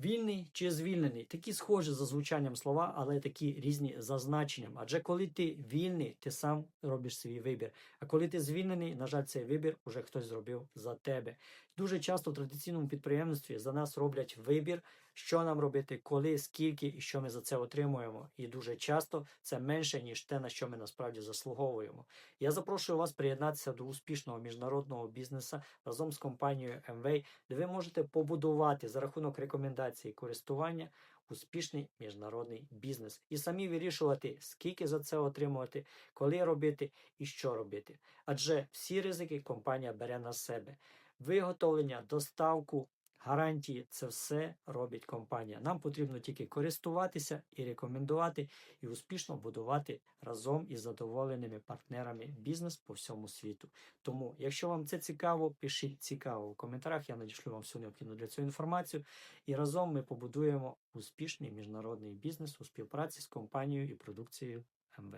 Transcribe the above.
Вільний чи звільнений такі схожі за звучанням слова, але такі різні за значенням. Адже коли ти вільний, ти сам робиш свій вибір. А коли ти звільнений, на жаль, цей вибір уже хтось зробив за тебе. Дуже часто в традиційному підприємстві за нас роблять вибір, що нам робити, коли, скільки і що ми за це отримуємо. І дуже часто це менше ніж те, на що ми насправді заслуговуємо. Я запрошую вас приєднатися до успішного міжнародного бізнесу разом з компанією MWay, де ви можете побудувати за рахунок рекомендацій і користування успішний міжнародний бізнес і самі вирішувати, скільки за це отримувати, коли робити і що робити. Адже всі ризики компанія бере на себе. Виготовлення, доставку, гарантії це все робить компанія. Нам потрібно тільки користуватися і рекомендувати, і успішно будувати разом із задоволеними партнерами бізнес по всьому світу. Тому, якщо вам це цікаво, пишіть цікаво в коментарях. Я надішлю вам всю необхідну для цього інформацію. І разом ми побудуємо успішний міжнародний бізнес у співпраці з компанією і продукцією МВ.